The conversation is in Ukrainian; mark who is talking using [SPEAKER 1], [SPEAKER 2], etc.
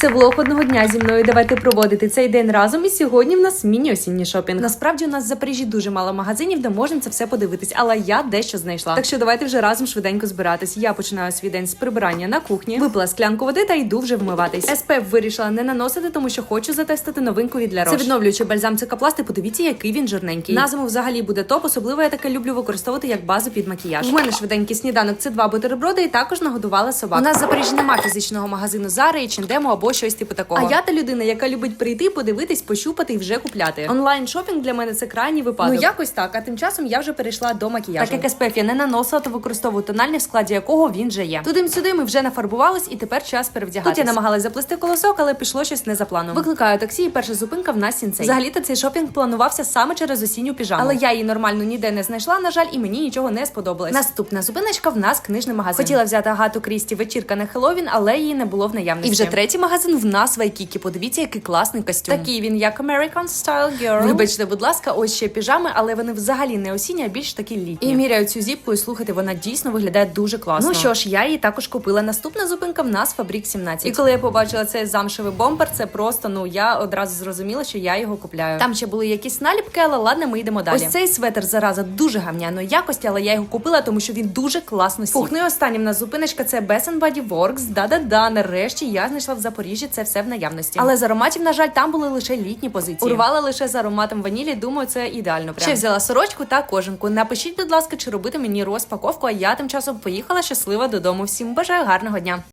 [SPEAKER 1] Це влог одного дня зі мною. Давайте проводити цей день разом. І сьогодні в нас міні-осінній шопінг. Насправді у нас в Запоріжжі дуже мало магазинів, де можна це все подивитись, але я дещо знайшла. Так що давайте вже разом швиденько збиратись. Я починаю свій день з прибирання на кухні, випила склянку води та йду вже вмиватись. СПФ вирішила не наносити, тому що хочу затестити новинку від Для Roche. Це відновлюючий бальзам цикапласти. Подивіться, який він жирненький. На зиму взагалі буде топ. Особливо я таке люблю використовувати як базу під макіяж. У мене швиденький сніданок. Це два бутерброди, і також нагодувала собак. У нас в Запоріжжі нема фізичного магазину Зари, H&M або щось типу такого. А я та людина, яка любить прийти, подивитись, пощупати і вже купляти. Онлайн шопінг для мене це крайній випадок. Ну якось так. А тим часом я вже перейшла до макіяжу. Так як SPF я не наносила, то використовую тональний, в складі якого він вже є. Тудим сюди ми вже нафарбувались, і тепер час перевдягатись. Тут я намагалась заплести колосок, але пішло щось не за планом. Викликаю таксі, і перша зупинка в нас сінцей. Взагалі-то цей шопінг планувався саме через осінню піжаму. Але я її нормально ніде не знайшла. На жаль, і мені нічого не сподобалось. Наступна зупиночка в нас книжний магазин. Хотіла взяти Агату Крісті вечірка на Хеллоуін, але її не було в наявності. І вже третій магазин в нас в Айкікі. Подивіться, який класний костюм. Такий він як American Style Girl. Вибачте, будь ласка, ось ще піжами, але вони взагалі не осінні, а більш такі літні. І міряю цю зіпку, і слухайте, вона дійсно виглядає дуже класно. Ну що ж, я її також купила. Наступна зупинка в нас Фабрік 17. І коли я побачила цей замшевий бомбер, це просто ну я одразу зрозуміла, що я його купляю. Там ще були якісь наліпки, але ладно, ми йдемо далі. Ось цей светр зараза дуже гавняної якості, але я його купила, тому що він дуже класно сів. Фух, ну і остання в нас зупиночка це Bath Body Works. Да-да-да, нарешті я знайшла в Запоріжжі це все в наявності. Але з ароматів, на жаль, там були лише літні позиції. Урвала лише з ароматом ванілі. Думаю, це ідеально. Прям. Ще взяла сорочку та кожанку. Напишіть, будь ласка, чи робити мені розпаковку. А я тим часом поїхала щаслива додому. Всім бажаю гарного дня.